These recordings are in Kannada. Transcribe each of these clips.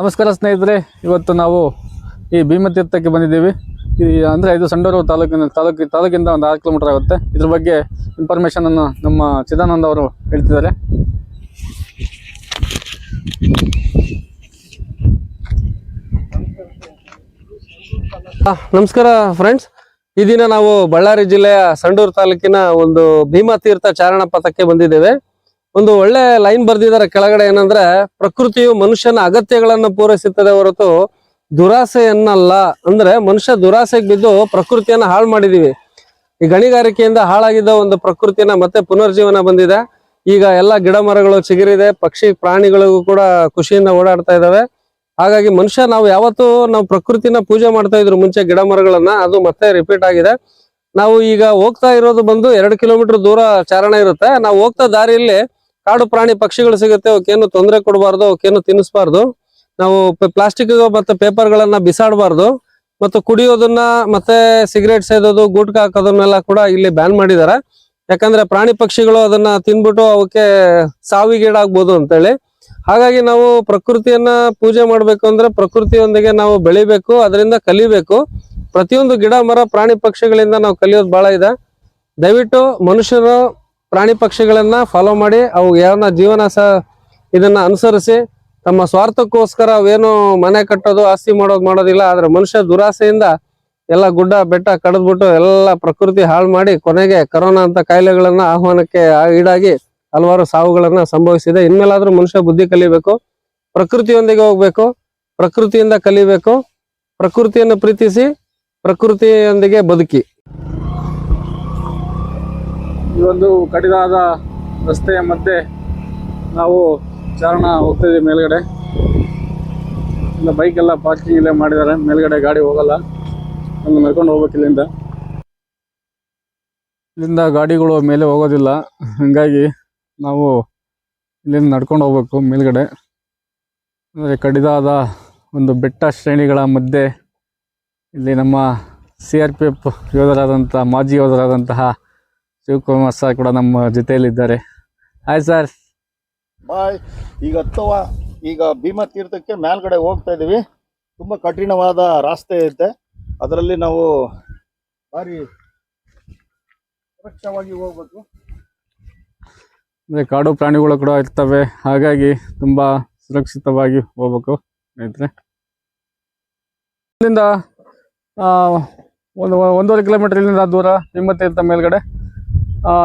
ನಮಸ್ಕಾರ ಸ್ನೇಹಿತರೆ, ಇವತ್ತು ನಾವು ಈ ಭೀಮತೀರ್ಥಕ್ಕೆ ಬಂದಿದ್ದೀವಿ. ಈ ಅಂದರೆ ಇದು ಸಂಡೂರು ತಾಲೂಕಿನ ತಾಲೂಕು ತಾಲೂಕಿಂದ ಒಂದು ಆರು ಕಿಲೋಮೀಟರ್ ಆಗುತ್ತೆ. ಇದ್ರ ಬಗ್ಗೆ ಇನ್ಫಾರ್ಮೇಷನನ್ನು ನಮ್ಮ ಚಿದಾನಂದ ಅವರು ಹೇಳ್ತಿದ್ದಾರೆ. ನಮಸ್ಕಾರ ಫ್ರೆಂಡ್ಸ್ ಈ ದಿನ ನಾವು ಬಳ್ಳಾರಿ ಜಿಲ್ಲೆಯ ಸಂಡೂರು ತಾಲೂಕಿನ ಒಂದು ಭೀಮತೀರ್ಥ ಚಾರಣ ಪಥಕ್ಕೆ ಬಂದಿದ್ದೇವೆ. ಒಂದು ಒಳ್ಳೆ ಲೈನ್ ಬರ್ದಿದ್ದಾರೆ ಕೆಳಗಡೆ ಏನಂದ್ರೆ, ಪ್ರಕೃತಿಯು ಮನುಷ್ಯನ ಅಗತ್ಯಗಳನ್ನು ಪೂರೈಸುತ್ತದೆ ಹೊರತು ದುರಾಸೆಯನ್ನಲ್ಲ. ಅಂದ್ರೆ ಮನುಷ್ಯ ದುರಾಸೆಗೆ ಬಿದ್ದು ಪ್ರಕೃತಿಯನ್ನ ಹಾಳು ಮಾಡಿದೀವಿ. ಈ ಗಣಿಗಾರಿಕೆಯಿಂದ ಹಾಳಾಗಿದ್ದ ಒಂದು ಪ್ರಕೃತಿಯನ್ನ ಮತ್ತೆ ಪುನರ್ಜೀವನ ಬಂದಿದೆ. ಈಗ ಎಲ್ಲ ಗಿಡ ಮರಗಳು ಚಿಗುರಿದೆ, ಪಕ್ಷಿ ಪ್ರಾಣಿಗಳಿಗೂ ಕೂಡ ಖುಷಿಯಿಂದ ಓಡಾಡ್ತಾ ಇದಾವೆ. ಹಾಗಾಗಿ ಮನುಷ್ಯ ನಾವು ಯಾವತ್ತೂ ನಾವು ಪ್ರಕೃತಿನ ಪೂಜೆ ಮಾಡ್ತಾ ಇದ್ರು ಮುಂಚೆ ಗಿಡ ಮರಗಳನ್ನ, ಅದು ಮತ್ತೆ ರಿಪೀಟ್ ಆಗಿದೆ. ನಾವು ಈಗ ಹೋಗ್ತಾ ಇರೋದು ಬಂದು ಎರಡು ಕಿಲೋಮೀಟರ್ ದೂರ ಚಾರಣ ಇರುತ್ತೆ. ನಾವು ಹೋಗ್ತಾ ದಾರಿಯಲ್ಲಿ ಕಾಡು ಪ್ರಾಣಿ ಪಕ್ಷಿಗಳು ಸಿಗುತ್ತೆ, ಅವಕ್ಕೇನು ತೊಂದರೆ ಕೊಡಬಾರ್ದು, ಅವಕ್ಕೇನು ತಿನ್ನಿಸ್ಬಾರ್ದು. ನಾವು ಪ್ಲಾಸ್ಟಿಕ್ ಮತ್ತೆ ಪೇಪರ್ಗಳನ್ನ ಬಿಸಾಡಬಾರ್ದು. ಮತ್ತು ಕುಡಿಯೋದನ್ನ ಮತ್ತೆ ಸಿಗರೇಟ್ ಸೇದೋದು, ಗುಟ್ಕಾ ಹಾಕೋದನ್ನೆಲ್ಲ ಕೂಡ ಇಲ್ಲಿ ಬ್ಯಾನ್ ಮಾಡಿದ್ದಾರೆ. ಯಾಕಂದ್ರೆ ಪ್ರಾಣಿ ಪಕ್ಷಿಗಳು ಅದನ್ನ ತಿನ್ಬಿಟ್ಟು ಅವಕ್ಕೆ ಸಾವಿಗೀಡಾಗ್ಬೋದು ಅಂತೇಳಿ. ಹಾಗಾಗಿ ನಾವು ಪ್ರಕೃತಿಯನ್ನ ಪೂಜೆ ಮಾಡಬೇಕು ಅಂದ್ರೆ ಪ್ರಕೃತಿಯೊಂದಿಗೆ ನಾವು ಬೆಳಿಬೇಕು, ಅದರಿಂದ ಕಲಿಬೇಕು. ಪ್ರತಿಯೊಂದು ಗಿಡ ಮರ ಪ್ರಾಣಿ ಪಕ್ಷಿಗಳಿಂದ ನಾವು ಕಲಿಯೋದು ಬಹಳ ಇದೆ. ದಯವಿಟ್ಟು ಮನುಷ್ಯರು ಪ್ರಾಣಿ ಪಕ್ಷಿಗಳನ್ನ ಫಾಲೋ ಮಾಡಿ ಅವು ಯಾವ ಜೀವನ ಸಹ ಇದನ್ನ ಅನುಸರಿಸಿ ತಮ್ಮ ಸ್ವಾರ್ಥಕ್ಕೋಸ್ಕರ ಅವೇನು ಮನೆ ಕಟ್ಟೋದು, ಆಸ್ತಿ ಮಾಡೋದು, ಮಾಡೋದಿಲ್ಲ. ಆದ್ರೆ ಮನುಷ್ಯ ದುರಾಸೆಯಿಂದ ಎಲ್ಲ ಗುಡ್ಡ, ಬೆಟ್ಟ ಕಡಿದ್ಬಿಟ್ಟು ಎಲ್ಲ ಪ್ರಕೃತಿ ಹಾಳು ಮಾಡಿ ಕೊನೆಗೆ ಕರೋನಾ ಅಂತ ಕಾಯಿಲೆಗಳನ್ನ ಆಹ್ವಾನಕ್ಕೆ ಈಡಾಗಿ ಹಲವಾರು ಸಾವುಗಳನ್ನ ಸಂಭವಿಸಿದೆ. ಇನ್ಮೇಲಾದ್ರೂ ಮನುಷ್ಯ ಬುದ್ಧಿ ಕಲಿಬೇಕು, ಪ್ರಕೃತಿಯೊಂದಿಗೆ ಹೋಗ್ಬೇಕು, ಪ್ರಕೃತಿಯಿಂದ ಕಲಿಬೇಕು, ಪ್ರಕೃತಿಯನ್ನು ಪ್ರೀತಿಸಿ, ಪ್ರಕೃತಿಯೊಂದಿಗೆ ಬದುಕಿ. ಒಂದು ಕಡಿದಾದ ರಸ್ತೆಯ ಮಧ್ಯೆ ನಾವು ಚಾರಣ ಹೋಗ್ತಾ ಇದೀವಿ ಮೇಲ್ಗಡೆ. ಇಲ್ಲ ಬೈಕ್ ಎಲ್ಲ ಪಾರ್ಕಿಂಗ್ ಇಲ್ಲೇ ಮಾಡಿದ್ದಾರೆ. ಮೇಲ್ಗಡೆ ಗಾಡಿ ಹೋಗಲ್ಲ. ಒಂದು ನಡ್ಕೊಂಡು ಹೋಗ್ಬೇಕು ಇಲ್ಲಿಂದ. ಇಲ್ಲಿಂದ ಗಾಡಿಗಳು ಮೇಲೆ ಹೋಗೋದಿಲ್ಲ. ಹಂಗಾಗಿ ನಾವು ಇಲ್ಲಿಂದ ನಡ್ಕೊಂಡು ಹೋಗ್ಬೇಕು ಮೇಲ್ಗಡೆ. ಅಂದರೆ ಕಡಿದಾದ ಒಂದು ಬೆಟ್ಟ ಶ್ರೇಣಿಗಳ ಮಧ್ಯೆ ಇಲ್ಲಿ ನಮ್ಮ ಸಿ ಆರ್ ಪಿ ಎಫ್ ಯೋಧರಾದಂಥ ಮಾಜಿ ಯೋಧರಾದಂತಹ ಶಿವಕುಮಾರ್ ಸರ್ ಕೂಡ ನಮ್ಮ ಜೊತೆಯಲ್ಲಿದ್ದಾರೆ. ಹಾಯ್ ಸರ್ ಬಾಯ್ ಈಗ ಹತ್ತುವ ಈಗ ಭೀಮಾ ತೀರ್ಥಕ್ಕೆ ಮೇಲ್ಗಡೆ ಹೋಗ್ತಾ ಇದೀವಿ. ತುಂಬಾ ಕಠಿಣವಾದ ರಾಸ್ತೆ ಐತೆ. ಅದರಲ್ಲಿ ನಾವು ಭಾರಿ ಸುರಕ್ಷವಾಗಿ ಹೋಗ್ಬೇಕು. ಅಂದರೆ ಕಾಡು ಪ್ರಾಣಿಗಳು ಕೂಡ ಇರ್ತವೆ. ಹಾಗಾಗಿ ತುಂಬ ಸುರಕ್ಷಿತವಾಗಿ ಹೋಗ್ಬೇಕು ಸ್ನೇಹಿತರೆ. ಇಲ್ಲಿಂದ ಆ, ಒಂದು ಒಂದೂವರೆ ಕಿಲೋಮೀಟರ್ ಇಲ್ಲಿಂದ ದೂರ ನಿಮ್ಮತ್ತೀರ್ಥ ಮೇಲ್ಗಡೆ. ಆ,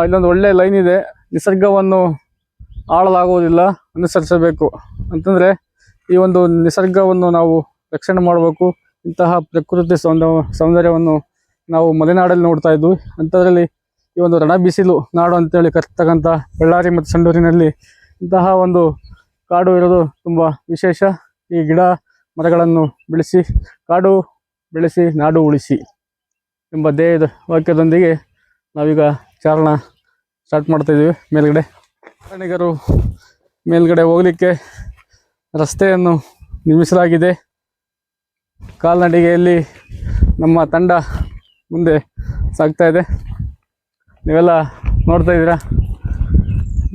ಇಲ್ಲೊಂದು ಒಳ್ಳೆ ಲೈನ್ ಇದೆ. ನಿಸರ್ಗವನ್ನು ಆಳಲಾಗುವುದಿಲ್ಲ, ಅನುಸರಿಸಬೇಕು. ಅಂತಂದರೆ ಈ ಒಂದು ನಿಸರ್ಗವನ್ನು ನಾವು ರಕ್ಷಣೆ ಮಾಡಬೇಕು. ಇಂತಹ ಪ್ರಕೃತಿ ಸೌಂದ, ಸೌಂದರ್ಯವನ್ನು ನಾವು ಮಲೆನಾಡಲ್ಲಿ ನೋಡ್ತಾ ಇದ್ವಿ. ಅಂಥದ್ರಲ್ಲಿ ಈ ಒಂದು ರಣ ಬಿಸಿಲು ನಾಡು ಅಂತೇಳಿ ಕರ್ತಕ್ಕಂಥ ಬಳ್ಳಾರಿ ಮತ್ತು ಸಂಡೂರಿನಲ್ಲಿ ಇಂತಹ ಒಂದು ಕಾಡು ಇರೋದು ತುಂಬ ವಿಶೇಷ. ಈ ಗಿಡ ಮರಗಳನ್ನು ಬೆಳೆಸಿ, ಕಾಡು ಬೆಳೆಸಿ, ನಾಡು ಉಳಿಸಿ ಎಂಬ ಧ್ಯೇಯದ ವಾಕ್ಯದೊಂದಿಗೆ ನಾವೀಗ ಚಾರಣ ಸ್ಟಾರ್ಟ್ ಮಾಡ್ತಾಯಿದ್ದೀವಿ ಮೇಲುಗಡೆ. ಪ್ರಯಾಣಿಕರು ಮೇಲ್ಗಡೆ ಹೋಗಲಿಕ್ಕೆ ರಸ್ತೆಯನ್ನು ನಿರ್ಮಿಸಲಾಗಿದೆ. ಕಾಲ್ನಡಿಗೆಯಲ್ಲಿ ನಮ್ಮ ತಂಡ ಮುಂದೆ ಸಾಗ್ತಾ ಇದೆ. ನೀವೆಲ್ಲ ನೋಡ್ತಾ ಇದ್ದೀರಾ?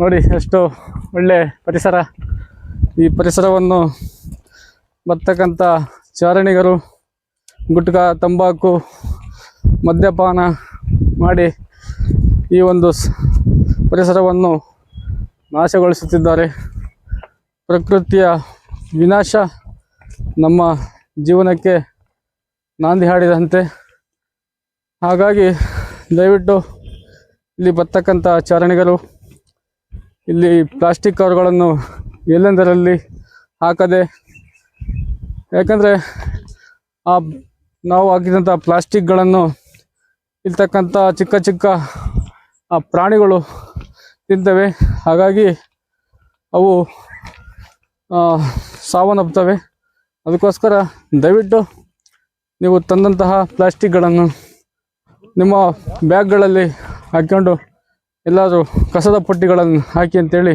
ನೋಡಿ, ಎಷ್ಟು ಒಳ್ಳೆ ಪರಿಸರ. ಈ ಪರಿಸರವನ್ನು ಬರ್ತಕ್ಕಂಥ ಚಾರಣಿಗರು ಗುಟ್ಕ, ತಂಬಾಕು, ಮದ್ಯಪಾನ ಮಾಡಿ ಈ ಒಂದು ಪರಿಸರವನ್ನು ನಾಶಗೊಳಿಸುತ್ತಿದ್ದಾರೆ. ಪ್ರಕೃತಿಯ ವಿನಾಶ ನಮ್ಮ ಜೀವನಕ್ಕೆ ನಾಂದಿ ಹಾಡಿದಂತೆ. ಹಾಗಾಗಿ ದಯವಿಟ್ಟು ಇಲ್ಲಿ ಬರ್ತಕ್ಕಂಥ ಚಾರಣಿಗರು ಇಲ್ಲಿ ಪ್ಲಾಸ್ಟಿಕ್ ಕವರ್ಗಳನ್ನು ಎಲ್ಲೆಂದರಲ್ಲಿ ಹಾಕದೆ, ಯಾಕಂದರೆ ಆ ನಾವು ಹಾಕಿದಂಥ ಪ್ಲಾಸ್ಟಿಕ್ಗಳನ್ನು ಇರ್ತಕ್ಕಂಥ ಚಿಕ್ಕ ಚಿಕ್ಕ ಪ್ರಾಣಿಗಳು ತಿಂತವೆ. ಹಾಗಾಗಿ ಅವು ಆ, ಸಾವನ್ನಪ್ತವೆ ಅದಕ್ಕೋಸ್ಕರ ದಯವಿಟ್ಟು ನೀವು ತಂದಂತಹ ಪ್ಲಾಸ್ಟಿಕ್ಗಳನ್ನು ನಿಮ್ಮ ಬ್ಯಾಗ್ಗಳಲ್ಲಿ ಹಾಕ್ಕೊಂಡು ಎಲ್ಲಾದರೂ ಕಸದ ಪಟ್ಟಿಗಳನ್ನು ಹಾಕಿ ಅಂತೇಳಿ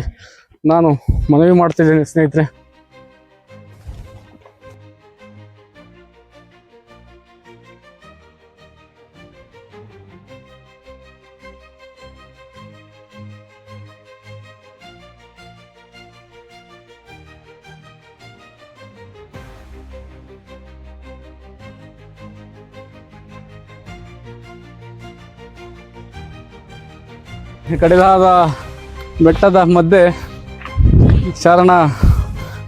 ನಾನು ಮನವಿ ಮಾಡ್ತಿದ್ದೇನೆ ಸ್ನೇಹಿತರೆ. ಕಡಿದಾದ ಬೆಟ್ಟದ ಮಧ್ಯೆ ಶರಣ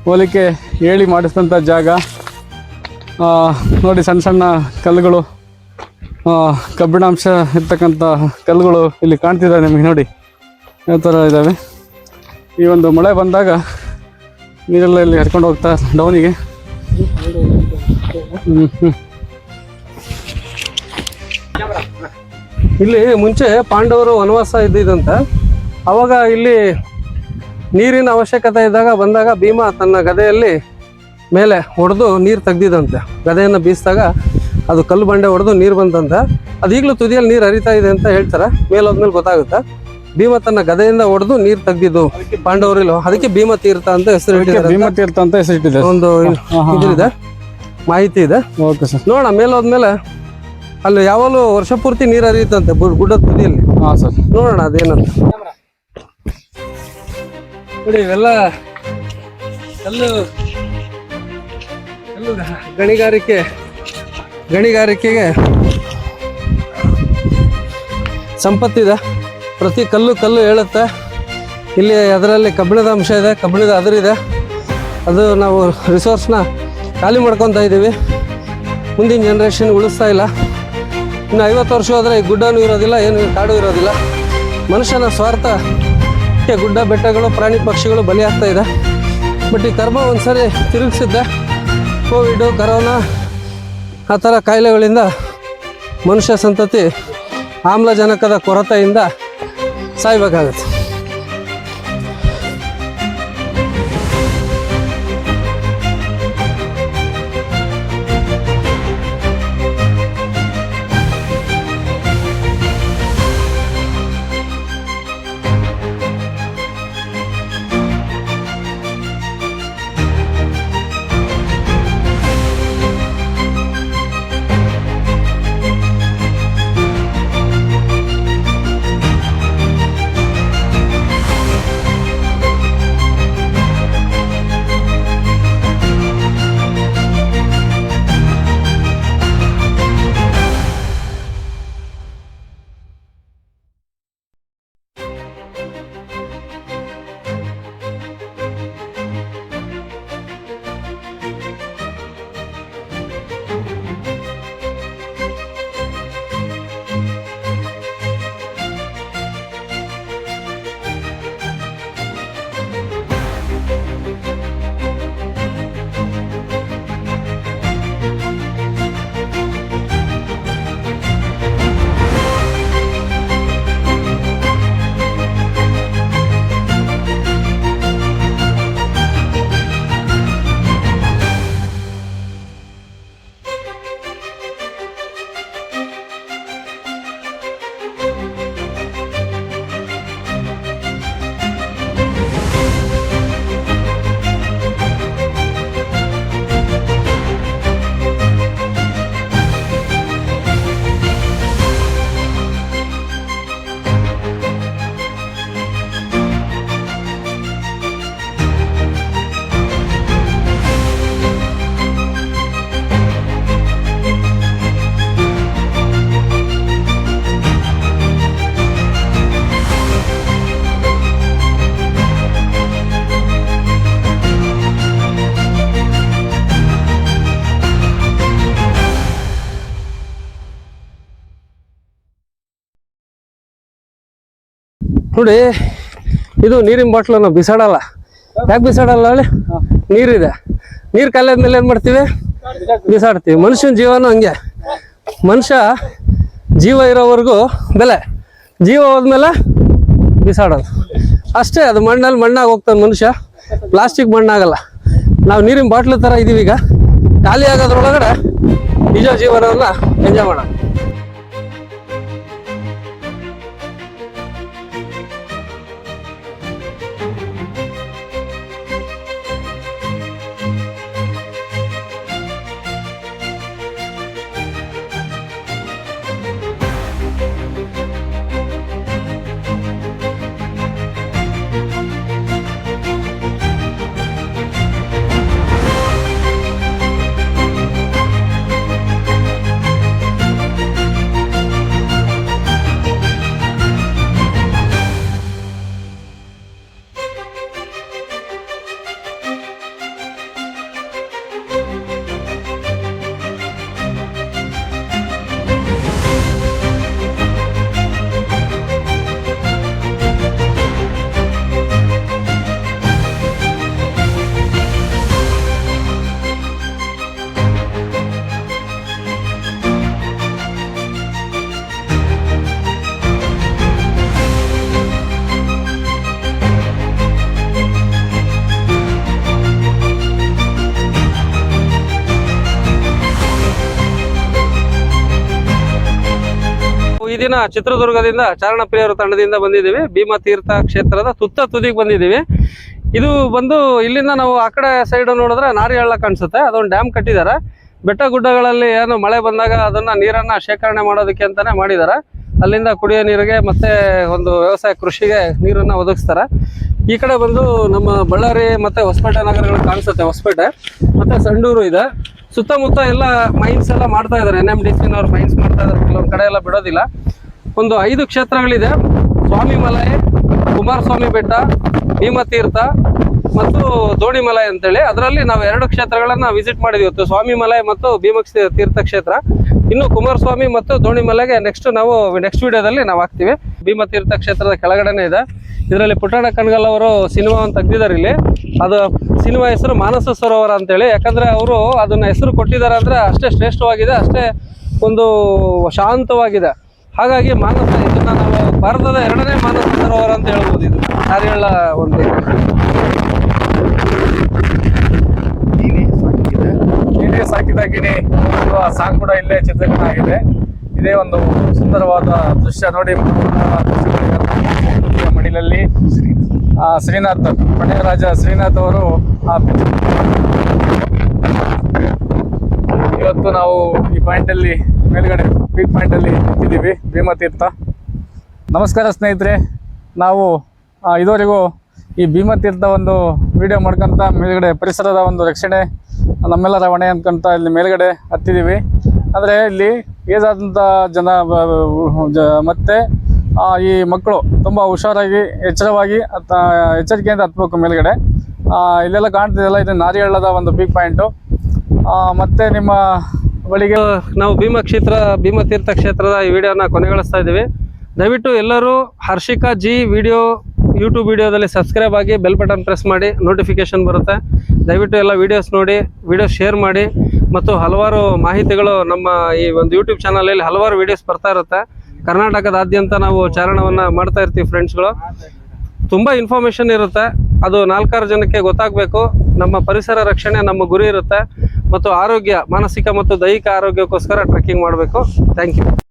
ಹೋಲಿಕೆ ಹೇಳಿ ಮಾಡಿಸಿದಂಥ ಜಾಗ. ನೋಡಿ ಸಣ್ಣ ಸಣ್ಣ ಕಲ್ಲುಗಳು ಕಬ್ಬಿಣಾಂಶ ಇರ್ತಕ್ಕಂಥ ಕಲ್ಲುಗಳು ಇಲ್ಲಿ ಕಾಣ್ತಿದ್ದಾವೆ ನಿಮಗೆ ನೋಡಿ. ಯಾವ ಥರ ಇದ್ದಾವೆ ಈ ಒಂದು ಮಳೆ ಬಂದಾಗ ನೀರೆಲ್ಲ ಇಲ್ಲಿ ಹರ್ಕೊಂಡು ಹೋಗ್ತಾ ಡೌನಿಗೆ. ಹ್ಞೂ ಹ್ಞೂ ಇಲ್ಲಿ ಮುಂಚೆ ಪಾಂಡವರು ವನವಾಸ ಇದ್ದಿದಂತೆ ಅವಾಗ ಇಲ್ಲಿ ನೀರಿನ ಅವಶ್ಯಕತೆ ಇದ್ದಾಗ ಬಂದಾಗ ಭೀಮ ತನ್ನ ಗದೆಯಲ್ಲಿ ಮೇಲೆ ಹೊಡೆದು ನೀರು ತೆಗ್ದಿದಂತೆ ಗದೆಯನ್ನು ಬೀಸಿದಾಗ ಅದು ಕಲ್ಲು ಬಂಡೆ ಹೊಡೆದು ನೀರು ಬಂತಂತೆ. ಅದು ಈಗಲೂ ತುದಿಯಲ್ಲಿ ನೀರು ಹರಿತಾ ಇದೆ ಅಂತ ಹೇಳ್ತಾರೆ. ಮೇಲೋದ್ಮೇಲೆ ಗೊತ್ತಾಗುತ್ತೆ. ಭೀಮ ತನ್ನ ಗದೆಯಿಂದ ಹೊಡೆದು ನೀರು ತೆಗ್ದಿದ್ದು ಪಾಂಡವರಿಲ್ಲ ಅದಕ್ಕೆ ಭೀಮ ತೀರ್ಥ ಅಂತ ಹೆಸರು ಭೀಮ ತೀರ್ಥ ಅಂತ ಹೆಸರಿಟ್ಟಿದೆ ಒಂದು ಇದು ಇದಿದೆ. ಮಾಹಿತಿ ಇದೆ. Okay sir. ನೋಡೋಣ ಮೇಲೋದ್ಮೇಲೆ ಅಲ್ಲಿ ಯಾವಾಗಲೂ ವರ್ಷ ಪೂರ್ತಿ ನೀರು ಹರಿಯುತ್ತಂತೆ ಗುಡ್ಡ ಗುಡ್ಡದ ತುದಿಯಲ್ಲಿ. ಹಾಂ ಸರ್. ನೋಡೋಣ ಅದೇನಂತ. ನೋಡಿ ಇವೆಲ್ಲ ಕಲ್ಲು ಕಲ್ಲು ಗಣಿಗಾರಿಕೆ ಗಣಿಗಾರಿಕೆಗೆ ಸಂಪತ್ತಿದೆ. ಪ್ರತಿ ಕಲ್ಲು ಕಲ್ಲು ಹೇಳುತ್ತೆ. ಇಲ್ಲಿ ಅದರಲ್ಲಿ ಕಬ್ಬಿಣದ ಅಂಶ ಇದೆ ಕಬ್ಬಿಣದ ಅದರಿದೆ ಅದು ನಾವು ರಿಸೋರ್ಸ್ನ ಖಾಲಿ ಮಾಡ್ಕೊತಾ ಇದ್ದೀವಿ ಮುಂದಿನ ಜನ್ರೇಷನ್ ಉಳಿಸ್ತಾ ಇಲ್ಲ. ಇನ್ನು ಐವತ್ತು ವರ್ಷ ಹೋದರೆ ಈ ಗುಡ್ಡನೂ ಇರೋದಿಲ್ಲ, ಏನು ಕಾಡು ಇರೋದಿಲ್ಲ. ಮನುಷ್ಯನ ಸ್ವಾರ್ಥ ಗುಡ್ಡ, ಬೆಟ್ಟಗಳು, ಪ್ರಾಣಿ ಪಕ್ಷಿಗಳು ಬಲಿಯಾಗ್ತಾ ಇದೆ. ಬಟ್ ಈ ಕರ್ಮ ಒಂದ್ಸರಿ ತಿರುಗಿಸಿದ್ದೆ ಕೋವಿಡು, ಕರೋನಾ, ಆ ಥರ ಕಾಯಿಲೆಗಳಿಂದ ಮನುಷ್ಯ ಸಂತತಿ ಆಮ್ಲಜನಕದ ಕೊರತೆಯಿಂದ ಸಾಯ್ಬೇಕಾಗತ್ತೆ. ನೋಡಿ ಇದು ನೀರಿನ ಬಾಟ್ಲು ನಾವು ಬಿಸಾಡಲ್ಲ. ಯಾಕೆ ಬಿಸಾಡಲ್ಲ ಹೇಳಿ? ನೀರಿದೆ. ನೀರು ಮೇಲೆ ಏನು ಮಾಡ್ತೀವಿ? ಬಿಸಾಡ್ತೀವಿ. ಮನುಷ್ಯನ ಜೀವನ ಹಂಗೆ. ಮನುಷ್ಯ ಜೀವ ಇರೋವರೆಗೂ ಬೆಲೆ. ಜೀವ ಹೋದ್ಮೇಲೆ ಬಿಸಾಡೋದು. ಅಷ್ಟೇ ಅದು ಮಣ್ಣಲ್ಲಿ ಮಣ್ಣಾಗಿ ಹೋಗ್ತಾನೆ ಮನುಷ್ಯ. ಪ್ಲಾಸ್ಟಿಕ್ ಮಣ್ಣಾಗಲ್ಲ. ನಾವು ನೀರಿನ ಬಾಟ್ಲು ಥರ ಇದೀವಿ ಈಗ ಖಾಲಿ ಆಗೋದ್ರೊಳಗಡೆ ನಿಜ ಜೀವನವನ್ನು ಎಂಜಾಯ್ ಮಾಡೋಣ ದಿನ ಚಿತ್ರದುರ್ಗದಿಂದ ಚಾರಣ ಪ್ರಿಯರು ತಂಡದಿಂದ ಬಂದಿದ್ದೀವಿ. ಭೀಮಾ ತೀರ್ಥ ಕ್ಷೇತ್ರದ ತುತ್ತ ತುದಿಗೆ ಬಂದಿದ್ದೀವಿ. ಇದು ಬಂದು ಇಲ್ಲಿಂದ ನಾವು ಆ ಕಡೆ ಸೈಡ್ ನೋಡಿದ್ರೆ ನಾರಿಹಳ್ಳ ಕಾಣಿಸುತ್ತೆ. ಅದೊಂದು ಡ್ಯಾಮ್ ಕಟ್ಟಿದ್ದಾರೆ ಬೆಟ್ಟ ಗುಡ್ಡಗಳಲ್ಲಿ ಏನು ಮಳೆ ಬಂದಾಗ ಅದನ್ನ ನೀರನ್ನ ಶೇಖರಣೆ ಮಾಡೋದಕ್ಕೆ ಅಂತಾನೆ ಮಾಡಿದ್ದಾರೆ ಅಲ್ಲಿಂದ ಕುಡಿಯೋ ನೀರಿಗೆ ಮತ್ತೆ ಒಂದು ವ್ಯವಸಾಯ ಕೃಷಿಗೆ ನೀರನ್ನ ಒದಗಿಸ್ತಾರೆ. ಈ ಕಡೆ ಬಂದು ನಮ್ಮ ಬಳ್ಳಾರಿ ಮತ್ತೆ ಹೊಸಪೇಟೆ ನಗರಗಳು ಕಾಣಿಸುತ್ತೆ. ಹೊಸಪೇಟೆ ಮತ್ತೆ ಸಂಡೂರು ಇದೆ. ಸುತ್ತಮುತ್ತ ಎಲ್ಲ ಮೈನ್ಸ್ ಎಲ್ಲ ಮಾಡ್ತಾ ಇದ್ದಾರೆ ಎನ್ ಎಂ ಡಿ ಸಿನವ್ರು ಮೈನ್ಸ್ ಮಾಡ್ತಾ ಇದ್ದಾರೆ ಕೆಲವೊಂದು ಕಡೆ ಎಲ್ಲ ಬಿಡೋದಿಲ್ಲ. ಒಂದು ಐದು ಕ್ಷೇತ್ರಗಳಿದೆ. ಸ್ವಾಮಿ ಮಲೈ ಕುಮಾರಸ್ವಾಮಿ ಬೆಟ್ಟ, ಭೀಮತೀರ್ಥ ಮತ್ತು ದೋಣಿಮಲೈ ಅಂತೇಳಿ. ಅದರಲ್ಲಿ ನಾವು ಎರಡು ಕ್ಷೇತ್ರಗಳನ್ನ ವಿಸಿಟ್ ಮಾಡಿದ್ವಿ ಇವತ್ತು. ಸ್ವಾಮಿ ಮಲೈ ಮತ್ತು ಭೀಮ ತೀರ್ಥ ಕ್ಷೇತ್ರ. ಇನ್ನು ಕುಮಾರಸ್ವಾಮಿ ಮತ್ತು ದೋಣಿಮಲೆಗೆ ನೆಕ್ಸ್ಟ್ ನಾವು ನೆಕ್ಸ್ಟ್ ವಿಡಿಯೋದಲ್ಲಿ ನಾವು ಹಾಕ್ತೀವಿ. ಭೀಮತೀರ್ಥ ಕ್ಷೇತ್ರದ ಕೆಳಗಡೆನೇ ಇದೆ. ಇದರಲ್ಲಿ ಪುಟ್ಟಣ ಕಣ್ಗಲ್ ಅವರು ಸಿನಿಮಾವನ್ನು ತೆಗೆದಿದ್ದಾರೆ ಇಲ್ಲಿ. ಅದು ಸಿನಿಮಾ ಹೆಸರು ಮಾನಸ ಸರೋವರ ಅಂತೇಳಿ. ಯಾಕಂದ್ರೆ ಅವರು ಅದನ್ನ ಹೆಸರು ಕೊಟ್ಟಿದ್ದಾರೆ ಅಂದ್ರೆ ಅಷ್ಟೇ ಶ್ರೇಷ್ಠವಾಗಿದೆ ಅಷ್ಟೇ ಒಂದು ಶಾಂತವಾಗಿದೆ. ಹಾಗಾಗಿ ಮಾನಸ ಇದನ್ನ ನಾವು ಭಾರತದ ಎರಡನೇ ಮಾನಸ ಸರೋವರ ಅಂತ ಹೇಳ್ಬೋದು ಇದು. ನಾರಿಹಳ್ಳ ಒಂದು? ನೀನೇ ಸಾಂಗ್ ಕೂಡ ಇಲ್ಲೇ ಚಿತ್ರೀಕರಣ ಆಗಿದೆ. ಇದೇ ಒಂದು ಸುಂದರವಾದ ದೃಶ್ಯ ನೋಡಿ ಮಡಿಲಲ್ಲಿ. ಶ್ರೀನಾಥ್ ಪಣೆಯ ರಾಜ ಶ್ರೀನಾಥ್ ಅವರು ಆ ಇವತ್ತು ನಾವು ಈ ಪಾಯಿಂಟ್ ಅಲ್ಲಿ ಮೇಲ್ಗಡೆ ಪೀಕ್ ಪಾಯಿಂಟ್ ಅಲ್ಲಿ ನಿಂತಿದ್ದೀವಿ ಭೀಮತೀರ್ಥ ನಮಸ್ಕಾರ ಸ್ನೇಹಿತರೆ ನಾವು ಆ, ಇದುವರೆಗೂ ಈ ಭೀಮತೀರ್ಥ ಒಂದು ವಿಡಿಯೋ ಮಾಡ್ಕೊಂತ ಮೇಲ್ಗಡೆ ಪರಿಸರದ ಒಂದು ರಕ್ಷಣೆ ನಮ್ಮೆಲ್ಲರ ಹೊಣೆ ಅನ್ಕೊಂತ ಇಲ್ಲಿ ಮೇಲ್ಗಡೆ ಹತ್ತಿದ್ದೀವಿ. ಆದರೆ ಇಲ್ಲಿ ಏಜಾದಂಥ ಜನ ಮತ್ತೆ ಆ, ಈ ಮಕ್ಕಳು ತುಂಬ ಹುಷಾರಾಗಿ, ಎಚ್ಚರವಾಗಿ, ಅತ್ತ, ಎಚ್ಚರಿಕೆಯಿಂದ ಹತ್ಬೇಕು ಮೇಲ್ಗಡೆ. ಇಲ್ಲೆಲ್ಲ ಕಾಣ್ತಿದೆಯಲ್ಲ ಇದು ನಾರಿಹಳ್ಳದ ಒಂದು ಪೀಕ್ ಪಾಯಿಂಟು ಮತ್ತು ನಿಮ್ಮ ಬಳಿಗೆ ನಾವು ಭೀಮ ಕ್ಷೇತ್ರ ಭೀಮತೀರ್ಥ ಕ್ಷೇತ್ರದ ಈ ವಿಡಿಯೋನ ಕೊನೆಗೊಳಿಸ್ತಾ ಇದ್ದೀವಿ. ದಯವಿಟ್ಟು ಎಲ್ಲರೂ ಹರ್ಷಿಕಾ ಜಿ ವಿಡಿಯೋ ಯೂಟ್ಯೂಬ್ ವಿಡಿಯೋದಲ್ಲಿ ಸಬ್ಸ್ಕ್ರೈಬ್ ಆಗಿ ಬೆಲ್ ಬಟನ್ ಪ್ರೆಸ್ ಮಾಡಿ ನೋಟಿಫಿಕೇಶನ್ ಬರುತ್ತೆ. ದಯವಿಟ್ಟು ಎಲ್ಲ ವಿಡಿಯೋಸ್ ನೋಡಿ ವಿಡಿಯೋ ಶೇರ್ ಮಾಡಿ, ಮತ್ತು ಹಲವಾರು ಮಾಹಿತಿಗಳು ನಮ್ಮ ಈ ಒಂದು ಯೂಟ್ಯೂಬ್ ಚಾನಲಲ್ಲಿ ಹಲವಾರು ವಿಡಿಯೋಸ್ ಬರ್ತಾ ಇರುತ್ತೆ. ಕರ್ನಾಟಕದಾದ್ಯಂತ ನಾವು ಚಾರಣವನ್ನು ಮಾಡ್ತಾ ಇರ್ತೀವಿ ಫ್ರೆಂಡ್ಸ್ಗಳು. ತುಂಬ ಇನ್ಫಾರ್ಮೇಷನ್ ಇರುತ್ತೆ. ಅದು ನಾಲ್ಕಾರು ಜನಕ್ಕೆ ಗೊತ್ತಾಗಬೇಕು. ನಮ್ಮ ಪರಿಸರ ರಕ್ಷಣೆ ನಮ್ಮ ಗುರಿ ಇರುತ್ತೆ. ಮತ್ತು ಆರೋಗ್ಯ, ಮಾನಸಿಕ ಮತ್ತು ದೈಹಿಕ ಆರೋಗ್ಯಕ್ಕೋಸ್ಕರ ಟ್ರೆಕ್ಕಿಂಗ್ ಮಾಡಬೇಕು. Thank you